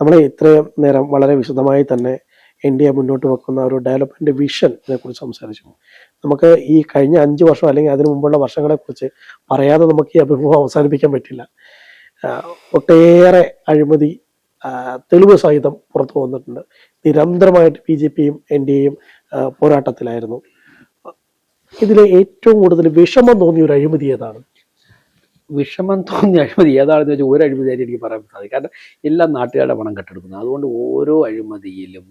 നമ്മളെ ഇത്രയും നേരം വളരെ വിശദമായി തന്നെ ഇന്ത്യ മുന്നോട്ട് വെക്കുന്ന ഒരു ഡെവലപ്മെന്റ് വിഷനെ കുറിച്ച് സംസാരിച്ചു. നമുക്ക് ഈ കഴിഞ്ഞ അഞ്ച് വർഷം അല്ലെങ്കിൽ അതിനു മുമ്പുള്ള വർഷങ്ങളെ കുറിച്ച് പറയാതെ നമുക്ക് ഈ അഭിമുഖം അവസാനിപ്പിക്കാൻ പറ്റില്ല. ഒട്ടേറെ അഴിമതി തെളിവ് സഹിതം പുറത്തു വന്നിട്ടുണ്ട്. നിരന്തരമായിട്ട് ബി ജെ പിയും എൻ ഡി എയും പോരാട്ടത്തിലായിരുന്നു. ഇതിലെ ഏറ്റവും കൂടുതൽ വിഷമം തോന്നിയ ഒരു അഴിമതി ഏതാണ്? വിഷമം തോന്നിയ അഴിമതി ഏതാണെന്ന് വെച്ചാൽ ഒരു അഴിമതിയായിട്ട് എനിക്ക് പറയാൻ സാധിക്കും. കാരണം എല്ലാ നാട്ടുകാരുടെ പണം കെട്ടെടുക്കുന്നത് അതുകൊണ്ട് ഓരോ അഴിമതിയിലും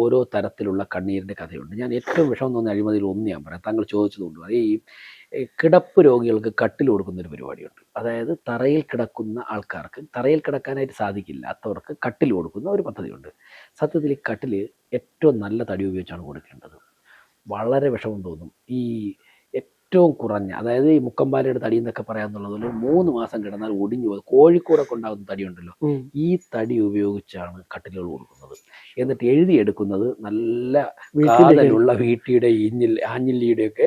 ഓരോ തരത്തിലുള്ള കണ്ണീരിന്റെ കഥയുണ്ട്. ഞാൻ ഏറ്റവും വിഷമം തോന്നിയ അഴിമതിയിൽ ഒന്ന് ഞാൻ പറയാം. താങ്കൾ ചോദിച്ചതുകൊണ്ട് പറയാം. ഈ കിടപ്പ് രോഗികൾക്ക് കട്ടിൽ കൊടുക്കുന്ന ഒരു പരിപാടിയുണ്ട്. അതായത് തറയിൽ കിടക്കുന്ന ആൾക്കാർക്ക് തറയിൽ കിടക്കാനായിട്ട് സാധിക്കില്ലാത്തവർക്ക് കട്ടിൽ കൊടുക്കുന്ന ഒരു പദ്ധതിയുണ്ട്. സത്യത്തിൽ ഈ കട്ടിൽ ഏറ്റവും നല്ല തടി ഉപയോഗിച്ചാണ് കൊടുക്കേണ്ടത്. വളരെ വിഷമം തോന്നും. ഈ ഏറ്റവും കുറഞ്ഞ അതായത് ഈ മുക്കമ്പാലയുടെ തടി എന്നൊക്കെ പറയാന്നുള്ളത് പോലെ മൂന്ന് മാസം കിടന്നാൽ ഒടിഞ്ഞു പോകും. കോഴിക്കൂടൊക്കെ ഉണ്ടാകുന്ന തടി ഉണ്ടല്ലോ. ഈ തടി ഉപയോഗിച്ചാണ് കട്ടിലുകൾ കൊടുക്കുന്നത് എന്നിട്ട് എഴുതിയെടുക്കുന്നത് നല്ല കാതലുള്ള വീട്ടിയുടെ ഇഞ്ഞിൽ ആഞ്ഞില്ലിയുടെ ഒക്കെ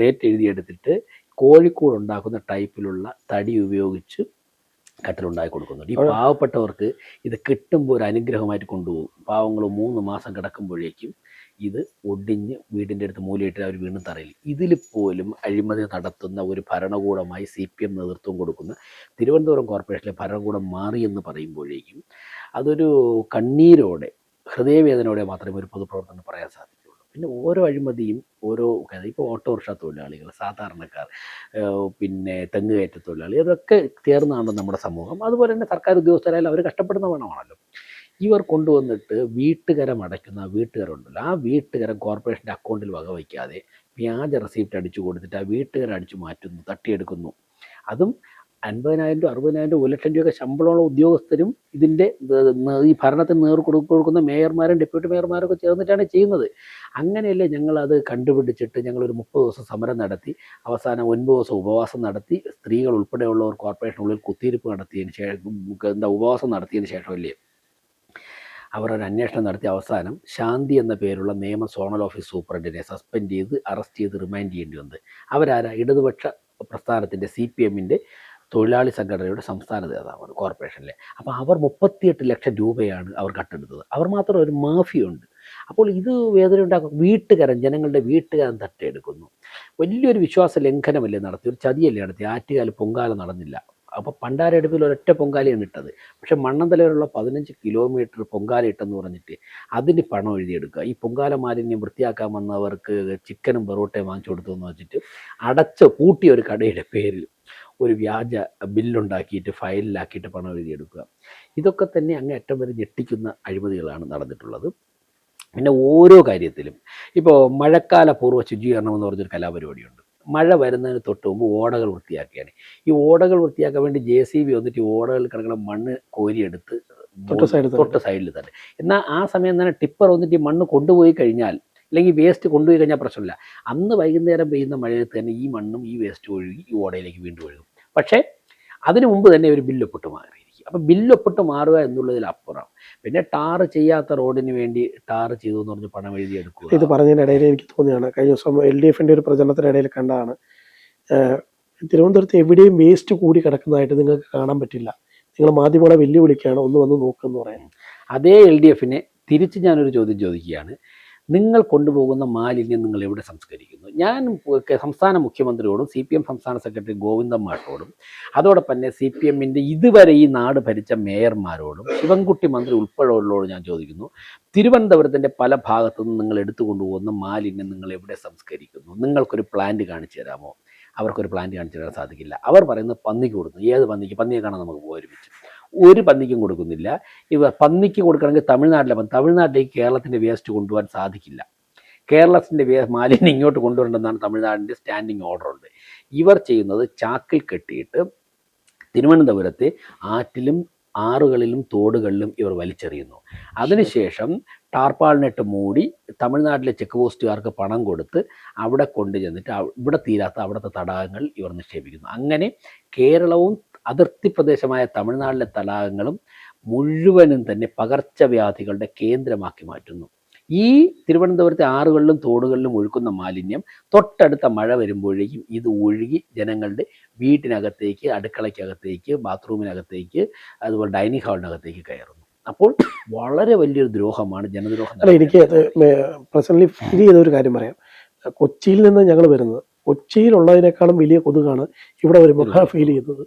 റേറ്റ് എഴുതിയെടുത്തിട്ട് കോഴിക്കൂട് ഉണ്ടാക്കുന്ന ടൈപ്പിലുള്ള തടി ഉപയോഗിച്ച് കട്ടിലുണ്ടാക്കി കൊടുക്കുന്നുണ്ട്. ഈ പാവപ്പെട്ടവർക്ക് ഇത് കിട്ടുമ്പോൾ ഒരു അനുഗ്രഹമായിട്ട് കൊണ്ടുപോകും. പാവങ്ങൾ മൂന്ന് മാസം കിടക്കുമ്പോഴേക്കും ഇത് ഒടിഞ്ഞ് വീടിന്റെ അടുത്ത് മൂലയിട്ട് അവർ വീണ്ടും തറയിൽ. ഇതിൽ പോലും അഴിമതി നടത്തുന്ന ഒരു ഭരണകൂടമായി സി പി എം നേതൃത്വം കൊടുക്കുന്ന തിരുവനന്തപുരം കോർപ്പറേഷനിലെ ഭരണകൂടം മാറി എന്ന് പറയുമ്പോഴേക്കും അതൊരു കണ്ണീരോടെ ഹൃദയവേദനയോടെ മാത്രമേ ഒരു പൊതുപ്രവർത്തനം പറയാൻ സാധിക്കുള്ളൂ പിന്നെ ഓരോ അഴിമതിയും ഓരോ ഇപ്പോൾ ഓട്ടോറിക്ഷ തൊഴിലാളികൾ സാധാരണക്കാർ പിന്നെ തെങ്ങ് കയറ്റ തൊഴിലാളി അതൊക്കെ ചേർന്നാണ് നമ്മുടെ സമൂഹം. അതുപോലെ തന്നെ സർക്കാർ ഉദ്യോഗസ്ഥരായാലും അവർ കഷ്ടപ്പെടുന്ന വേണമാണല്ലോ ഇവർ കൊണ്ടുവന്നിട്ട് വീട്ടുകരം അടയ്ക്കുന്ന വീട്ടുകാരുണ്ടല്ലോ. ആ വീട്ടുകരം കോർപ്പറേഷന്റെ അക്കൗണ്ടിൽ വകവയ്ക്കാതെ വ്യാജ റെസീപ്റ്റ് അടിച്ചു കൊടുത്തിട്ട് ആ വീട്ടുകാരെ അടിച്ചു മാറ്റുന്നു തട്ടിയെടുക്കുന്നു. അതും അൻപതിനായിരം രൂപ അറുപതിനായിരം രൂപ ഒരു ലക്ഷം രൂപയൊക്കെ ശമ്പളമുള്ള ഉദ്യോഗസ്ഥരും ഇതിന്റെ ഈ ഭരണത്തിന് നേർ കൊടു- കൊടുക്കുന്ന മേയർമാരും ഡെപ്യൂട്ടി മേയർമാരൊക്കെ ചേർന്നിട്ടാണ് ചെയ്യുന്നത്. അങ്ങനെയല്ലേ ഞങ്ങളത് കണ്ടുപിടിച്ചിട്ട് ഞങ്ങളൊരു മുപ്പത് ദിവസം സമരം നടത്തി അവസാനം ഒൻപത് ദിവസം ഉപവാസം നടത്തി സ്ത്രീകൾ ഉൾപ്പെടെയുള്ളവർ കോർപ്പറേഷനുള്ളിൽ കുത്തിയിരിപ്പ് നടത്തിയതിന് ശേഷം എന്താ ഉപവാസം നടത്തിയതിന് ശേഷമല്ലേ അവർ ഒരു അന്വേഷണം നടത്തിയ അവസാനം ശാന്തി എന്ന പേരുള്ള നിയമ സോണൽ ഓഫീസ് സൂപ്രണ്ടിനെ സസ്പെൻഡ് ചെയ്ത് അറസ്റ്റ് ചെയ്ത് റിമാൻഡ് ചെയ്യേണ്ടി വന്നത് അവരാരാ? ഇടതുപക്ഷ പ്രസ്ഥാനത്തിന്റെ സി പി എമ്മിന്റെ തൊഴിലാളി സംഘടനയുടെ സംസ്ഥാന നേതാവാണ് കോർപ്പറേഷനിലെ. അപ്പോൾ അവർ മുപ്പത്തിയെട്ട് ലക്ഷം രൂപയാണ് അവർ കട്ടെടുത്തത്. അവർ മാത്രം ഒരു മാഫിയുണ്ട്. അപ്പോൾ ഇത് വേദന ഉണ്ടാക്കും വീട്ടുകാരൻ ജനങ്ങളുടെ വീട്ടുകാരൻ തട്ടിയെടുക്കുന്നു. വലിയൊരു വിശ്വാസ ലംഘനമല്ലേ നടത്തി ഒരു ചതിയല്ലേ നടത്തി ആറ്റുകാൽ പൊങ്കാല നടന്നില്ല. അപ്പോൾ പണ്ടാരടുപ്പിൽ ഒരൊറ്റ പൊങ്കാലയാണ് ഇട്ടത്. പക്ഷെ മണ്ണന്തലയിലുള്ള പതിനഞ്ച് കിലോമീറ്റർ പൊങ്കാല ഇട്ടെന്ന് പറഞ്ഞിട്ട് അതിന് പണം എഴുതിയെടുക്കുക. ഈ പൊങ്കാല മാലിന്യം വൃത്തിയാക്കാൻ വന്നവർക്ക് ചിക്കനും പെറോട്ടയും വാങ്ങിച്ചു കൊടുത്തു എന്ന് വെച്ചിട്ട് അടച്ച് പൂട്ടിയ ഒരു കടയുടെ പേരിൽ ഒരു വ്യാജ ബില്ലുണ്ടാക്കിയിട്ട് ഫയലിലാക്കിയിട്ട് പണം എഴുതിയെടുക്കുക. ഇതൊക്കെ തന്നെ അങ്ങേ അറ്റം വരെ ഞെട്ടിക്കുന്ന അഴിമതികളാണ് നടന്നിട്ടുള്ളത്. പിന്നെ ഓരോ കാര്യത്തിലും. ഇപ്പോൾ മഴക്കാല പൂർവ ശുചീകരണം എന്ന് പറഞ്ഞൊരു കലാപരിപാടിയുണ്ട്. മഴ വരുന്നതിന് തൊട്ട് മുമ്പ് ഓടകൾ വൃത്തിയാക്കുകയാണ് ഈ ഓടകൾ വൃത്തിയാക്കാൻ വേണ്ടി ജെ സി ബി വന്നിട്ട് ഈ ഓടകളിൽ കിടക്കുന്ന മണ്ണ് കോരിയെടുത്ത് തൊട്ട് സൈഡിൽ തന്നെ. തൊട്ട് സൈഡിൽ തന്നെ. എന്നാൽ ആ സമയം തന്നെ ടിപ്പർ വന്നിട്ട് ഈ മണ്ണ് കൊണ്ടുപോയി കഴിഞ്ഞാൽ അല്ലെങ്കിൽ വേസ്റ്റ് കൊണ്ടുപോയി കഴിഞ്ഞാൽ പ്രശ്നമില്ല. അന്ന് വൈകുന്നേരം പെയ്യുന്ന മഴയത്ത് തന്നെ ഈ മണ്ണും ഈ വേസ്റ്റ് ഒഴുകി ഈ ഓടയിലേക്ക് വീണ്ടും ഒഴുകും. പക്ഷേ അതിനു മുമ്പ് തന്നെ ഒരു ബില്ലൊപ്പിട്ട് മാറിയിരിക്കും അപ്പം ബില്ലൊപ്പിട്ട് മാറുക എന്നുള്ളതിലപ്പുറം പിന്നെ ടാർ ചെയ്യാത്ത റോഡിന് വേണ്ടി ടാർ ചെയ്തു എന്ന് പറഞ്ഞ് പണം എഴുതി ഇത് പറഞ്ഞതിനിടയിൽ എനിക്ക് തോന്നിയാണ്. കഴിഞ്ഞ ദിവസം എൽ ഡി എഫിന്റെ ഒരു പ്രചരണത്തിനിടയിൽ കണ്ടതാണ്. ഏഹ് തിരുവനന്തപുരത്ത് എവിടെയും വേസ്റ്റ് കൂടി കിടക്കുന്നതായിട്ട് നിങ്ങൾക്ക് കാണാൻ പറ്റില്ല. നിങ്ങൾ മാധ്യമങ്ങളെ വെല്ലുവിളിക്കുകയാണ് ഒന്ന് വന്ന് നോക്കുമെന്ന് പറയാൻ അതേ എൽ ഡി എഫിനെ തിരിച്ച് ഞാനൊരു ചോദ്യം ചോദിക്കുകയാണ്. നിങ്ങൾ കൊണ്ടുപോകുന്ന മാലിന്യം നിങ്ങൾ എവിടെ സംസ്കരിക്കുന്നു? ഞാൻ സംസ്ഥാന മുഖ്യമന്ത്രിയോടും സി പി എം സംസ്ഥാന സെക്രട്ടറി ഗോവിന്ദൻ മാഷോടും അതോടൊപ്പം തന്നെ സി പി എമ്മിന്റെ ഇതുവരെ ഈ നാട് ഭരിച്ച മേയർമാരോടും ശിവൻകുട്ടി മന്ത്രി ഉൾപ്പെടെയുള്ളവരോട് ഞാൻ ചോദിക്കുന്നു തിരുവനന്തപുരത്തിന്റെ പല ഭാഗത്തു നിന്ന് നിങ്ങൾ എടുത്തു കൊണ്ടുപോകുന്ന മാലിന്യം നിങ്ങൾ എവിടെ സംസ്കരിക്കുന്നു? നിങ്ങൾക്കൊരു പ്ലാന്റ് കാണിച്ചു തരാമോ? അവർക്കൊരു പ്ലാന്റ് കാണിച്ചു തരാൻ സാധിക്കില്ല. അവർ പറയുന്നത് പന്നിക്ക് കൊടുക്കുന്നു. ഏത് പന്നിക്ക്? പന്നിയെ കാണാൻ നമുക്ക് ഒരുമിച്ച്. ഒരു പന്നിക്കും കൊടുക്കുന്നില്ല. ഇവ പന്നിക്ക് കൊടുക്കണമെങ്കിൽ തമിഴ്നാട്ടിലെ പന്നി തമിഴ്നാട്ടിലേക്ക് കേരളത്തിന്റെ വേസ്റ്റ് കൊണ്ടുപോകാൻ സാധിക്കില്ല. കേരളത്തിന്റെ വേ മാലിന്യം ഇങ്ങോട്ട് കൊണ്ടുവരേണ്ടെന്നാണ് തമിഴ്നാടിന്റെ സ്റ്റാൻഡിങ് ഓർഡർ ഉണ്ട്. ഇവർ ചെയ്യുന്നത് ചാക്കിൽ കെട്ടിയിട്ട് തിരുവനന്തപുരത്തെ ആറ്റിലും ആറുകളിലും തോടുകളിലും ഇവർ വലിച്ചെറിയുന്നു. അതിനുശേഷം ടാർപ്പാളിനിട്ട് മൂടി തമിഴ്നാട്ടിലെ ചെക്ക് പോസ്റ്റുകാർക്ക് പണം കൊടുത്ത് അവിടെ കൊണ്ടു ചെന്നിട്ട് അവ- ഇവിടെ തീരാത്ത അവിടുത്തെ തടാകങ്ങൾ ഇവർ നിക്ഷേപിക്കുന്നു. അങ്ങനെ കേരളവും അതിർത്തി പ്രദേശമായ തമിഴ്നാട്ടിലെ തടാകങ്ങളും മുഴുവനും തന്നെ പകർച്ചവ്യാധികളുടെ കേന്ദ്രമാക്കി മാറ്റുന്നു. ഈ തിരുവനന്തപുരത്തെ ആറുകളിലും തോടുകളിലും ഒഴുക്കുന്ന മാലിന്യം തൊട്ടടുത്ത മഴ വരുമ്പോഴേക്കും ഇത് ഒഴുകി ജനങ്ങളുടെ വീട്ടിനകത്തേക്ക് അടുക്കളയ്ക്കകത്തേക്ക് ബാത്റൂമിനകത്തേക്ക് അതുപോലെ ഡൈനിങ് ഹാളിനകത്തേക്ക് കയറുന്നു. അപ്പോൾ വളരെ വലിയൊരു ദ്രോഹമാണ് ജനദ്രോഹം അല്ല എനിക്ക് പേഴ്സണലി ഫീൽ ചെയ്ത ഒരു കാര്യം പറയാം. കൊച്ചിയിൽ നിന്ന് ഞങ്ങൾ വരുന്നത് കൊച്ചിയിലുള്ളതിനേക്കാളും വലിയ കൊതുകാണ് ഇവിടെ വരുമ്പോൾ ഫീൽ ചെയ്യുന്നത്.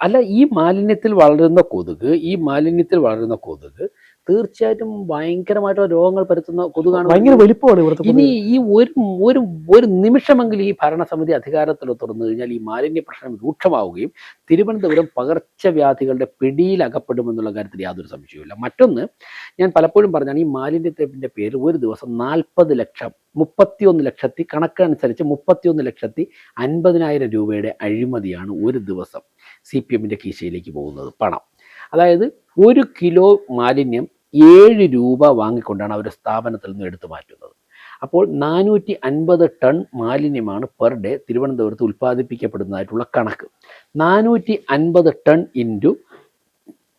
അല്ല ഈ മാലിന്യത്തിൽ വളരുന്ന കൊതുക് ഈ മാലിന്യത്തിൽ വളരുന്ന കൊതുക് തീർച്ചയായിട്ടും ഭയങ്കരമായിട്ടുള്ള രോഗങ്ങൾ പരത്തുന്ന കൊതുകാണ് ഭയങ്കര വലിപ്പമാണ് ഇവിടുത്തെ ഇനി ഈ ഒരു ഒരു ഒരു നിമിഷമെങ്കിലും ഈ ഭരണസമിതി അധികാരത്തിൽ തുറന്നു കഴിഞ്ഞാൽ ഈ മാലിന്യ പ്രശ്നം രൂക്ഷമാവുകയും തിരുവനന്തപുരം പകർച്ചവ്യാധികളുടെ പിടിയിൽ അകപ്പെടുമെന്നുള്ള കാര്യത്തിൽ യാതൊരു സംശയവുമില്ല. മറ്റൊന്ന് ഞാൻ പലപ്പോഴും പറഞ്ഞാണ് ഈ മാലിന്യത്തിന്റെ പേര് ഒരു ദിവസം നാൽപ്പത് ലക്ഷം മുപ്പത്തിയൊന്ന് ലക്ഷത്തി കണക്കനുസരിച്ച് മുപ്പത്തിയൊന്ന് ലക്ഷത്തി അൻപതിനായിരം രൂപയുടെ അഴിമതിയാണ് ഒരു ദിവസം സി പി എമ്മിന്റെ കീശയിലേക്ക് പോകുന്നത് പണം. അതായത് ഒരു കിലോ മാലിന്യം ഏഴ് രൂപ വാങ്ങിക്കൊണ്ടാണ് അവർ സ്ഥാപനത്തിൽ നിന്ന് എടുത്തു മാറ്റുന്നത്. അപ്പോൾ നാനൂറ്റി അൻപത് ടൺ മാലിന്യമാണ് പെർ ഡേ തിരുവനന്തപുരത്ത് ഉൽപ്പാദിപ്പിക്കപ്പെടുന്നതായിട്ടുള്ള കണക്ക്. നാനൂറ്റി അൻപത് ടൺ ഇന്റു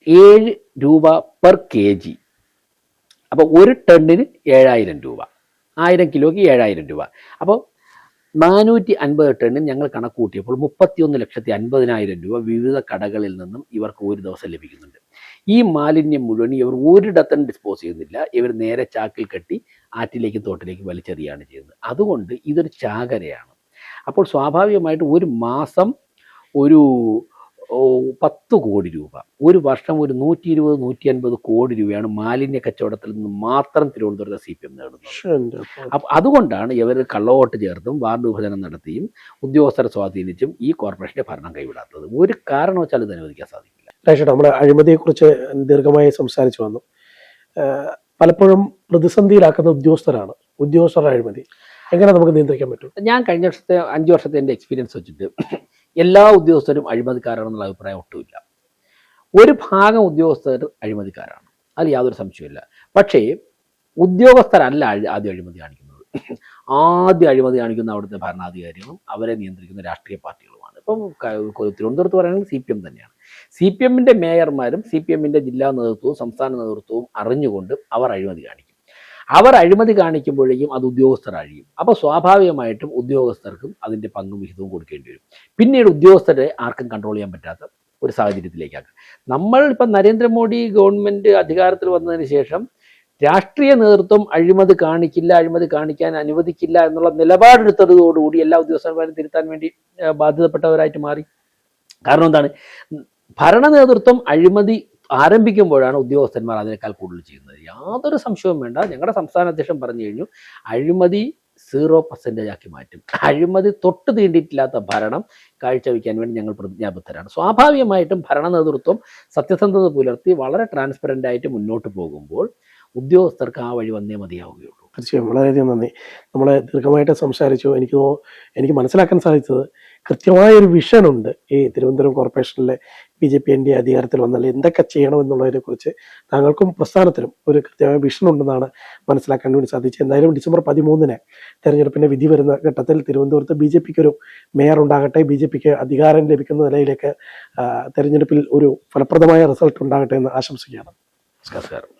ഏഴ് രൂപ പെർ കെ ജി. അപ്പോൾ ഒരു ടണ്ണിന് ഏഴായിരം രൂപ. ആയിരം കിലോയ്ക്ക് ഏഴായിരം രൂപ. അപ്പോൾ നാനൂറ്റി അൻപത് ടണ്ണിൽ ഞങ്ങൾ കണക്കൂട്ടിയപ്പോൾ മുപ്പത്തിയൊന്ന് ലക്ഷത്തി അൻപതിനായിരം രൂപ വിവിധ കടകളിൽ നിന്നും ഇവർക്ക് ഒരു ദിവസം ലഭിക്കുന്നുണ്ട്. ഈ മാലിന്യം മുഴുവൻ ഇവർ ഒരിടത്തും ഡിസ്പോസ് ചെയ്യുന്നില്ല. ഇവർ നേരെ ചാക്കിൽ കെട്ടി ആറ്റിലേക്കും തോട്ടിലേക്കും വലിച്ചെറിയാണ് ചെയ്യുന്നത്. അതുകൊണ്ട് ഇതൊരു ചാകരയാണ്. അപ്പോൾ സ്വാഭാവികമായിട്ട് ഒരു മാസം ഒരു പത്ത് കോടി രൂപ. ഒരു വർഷം ഒരു നൂറ്റി ഇരുപത് നൂറ്റി അൻപത് കോടി രൂപയാണ് മാലിന്യ കച്ചവടത്തിൽ നിന്ന് മാത്രം തിരുവനന്തപുരത്തെ സി പി എം നേടുന്നത്. അപ്പം അതുകൊണ്ടാണ് ഇവർ കള്ളവോട്ട് ചേർത്തും വാർഡ് വിഭജനം നടത്തിയും ഉദ്യോഗസ്ഥരെ സ്വാധീനിച്ചും ഈ കോർപ്പറേഷന്റെ ഭരണം കൈവിടാത്തത്. ഒരു കാരണവശാലും ഇത് അനുവദിക്കാൻ സാധിക്കില്ല. രാജേട്ടാ നമ്മൾ അഴിമതിയെക്കുറിച്ച് ദീർഘമായി സംസാരിച്ചു വന്നു. പലപ്പോഴും പ്രതിസന്ധിയിലാക്കുന്ന ഉദ്യോഗസ്ഥരാണ് ഉദ്യോഗസ്ഥരുടെ അഴിമതി. എങ്ങനെ നമുക്ക് നിയന്ത്രിക്കാൻ പറ്റും? ഞാൻ കഴിഞ്ഞ വർഷത്തെ അഞ്ച് വർഷത്തെ എന്റെ എക്സ്പീരിയൻസ് വെച്ചിട്ട് എല്ലാ ഉദ്യോഗസ്ഥരും അഴിമതിക്കാരാണെന്നുള്ള അഭിപ്രായം ഒട്ടുമില്ല. ഒരു ഭാഗം ഉദ്യോഗസ്ഥർ അഴിമതിക്കാരാണ്. അതിൽ യാതൊരു സംശയമില്ല പക്ഷേ ഉദ്യോഗസ്ഥരല്ല ആദ്യം അഴിമതി കാണിക്കുന്നത്. ആദ്യം അഴിമതി കാണിക്കുന്ന അവിടുത്തെ ഭരണാധികാരികളും അവരെ നിയന്ത്രിക്കുന്ന രാഷ്ട്രീയ പാർട്ടികളുമാണ്. ഇപ്പം തിരുവനന്തപുരത്ത് പറയുകയാണെങ്കിൽ സി പി എം തന്നെയാണ്. സി പി എമ്മിന്റെ മേയർമാരും സി പി എമ്മിന്റെ ജില്ലാ നേതൃത്വവും സംസ്ഥാന നേതൃത്വവും അറിഞ്ഞുകൊണ്ട് അവർ അഴിമതി കാണിക്കും അവർ അഴിമതി കാണിക്കുമ്പോഴേക്കും അത് ഉദ്യോഗസ്ഥർ അഴിയും അപ്പോൾ സ്വാഭാവികമായിട്ടും ഉദ്യോഗസ്ഥർക്കും അതിന്റെ പങ്കും വിഹിതവും കൊടുക്കേണ്ടി വരും. പിന്നീട് ഉദ്യോഗസ്ഥരെ ആർക്കും കൺട്രോൾ ചെയ്യാൻ പറ്റാത്ത ഒരു സാഹചര്യത്തിലേക്കാണ് നമ്മൾ ഇപ്പം നരേന്ദ്രമോദി ഗവൺമെന്റ് അധികാരത്തിൽ വന്നതിന് ശേഷം രാഷ്ട്രീയ നേതൃത്വം അഴിമതി കാണിക്കില്ല അഴിമതി കാണിക്കാൻ അനുവദിക്കില്ല എന്നുള്ള നിലപാടെടുത്തതോടുകൂടി എല്ലാ ഉദ്യോഗസ്ഥന്മാരും തിരുത്താൻ വേണ്ടി ബാധ്യതപ്പെട്ടവരായിട്ട് മാറി. കാരണം എന്താണ്? ഭരണ നേതൃത്വം അഴിമതി ആരംഭിക്കുമ്പോഴാണ് ഉദ്യോഗസ്ഥന്മാർ അതിനേക്കാൾ കൂടുതൽ ചെയ്യുന്നത്. യാതൊരു സംശയവും വേണ്ട. ഞങ്ങളുടെ സംസ്ഥാന അധ്യക്ഷൻ പറഞ്ഞു കഴിഞ്ഞു അഴിമതി സീറോ പെർസെന്റേജ് ആക്കി മാറ്റും. അഴിമതി തൊട്ട് തീണ്ടിയിട്ടില്ലാത്ത ഭരണം കാഴ്ചവെക്കാൻ വേണ്ടി ഞങ്ങൾ പ്രതിജ്ഞാബദ്ധരാണ്. സ്വാഭാവികമായിട്ടും ഭരണ നേതൃത്വം സത്യസന്ധത പുലർത്തി വളരെ ട്രാൻസ്പെറന്റ് ആയിട്ട് മുന്നോട്ട് പോകുമ്പോൾ ഉദ്യോഗസ്ഥർക്ക് ആ വഴി വന്നേ മതിയാവുകയുള്ളൂ. തീർച്ചയായും. വളരെയധികം നന്ദി. നമ്മൾ ദീർഘമായിട്ട് സംസാരിച്ചു. എനിക്ക് എനിക്ക് മനസ്സിലാക്കാൻ സാധിച്ചത് കൃത്യമായ ഒരു വിഷൻ ഉണ്ട് ഈ തിരുവനന്തപുരം കോർപ്പറേഷനിലെ B J P N D അധികാരത്തിൽ വന്നാൽ എന്തൊക്കെ ചെയ്യണം എന്നുള്ളതിനെ കുറിച്ച് താങ്കൾക്കും പ്രസ്ഥാനത്തിനും ഒരു കൃത്യമായ വിഷൻ ഉണ്ടെന്നാണ് മനസ്സിലാക്കാൻ വേണ്ടി സാധിച്ചത്. എന്തായാലും ഡിസംബർ പതിമൂന്നിന് തെരഞ്ഞെടുപ്പിന്റെ വിധി വരുന്ന ഘട്ടത്തിൽ തിരുവനന്തപുരത്ത് ബി ജെ പിക്ക് ഒരു മേയർ ഉണ്ടാകട്ടെ ബി ജെ പിക്ക് അധികാരം ലഭിക്കുന്ന നിലയിലേക്ക് തെരഞ്ഞെടുപ്പിൽ ഒരു ഫലപ്രദമായ റിസൾട്ട് ഉണ്ടാകട്ടെ എന്ന് ആശംസിക്കുകയാണ്. നമസ്കാരം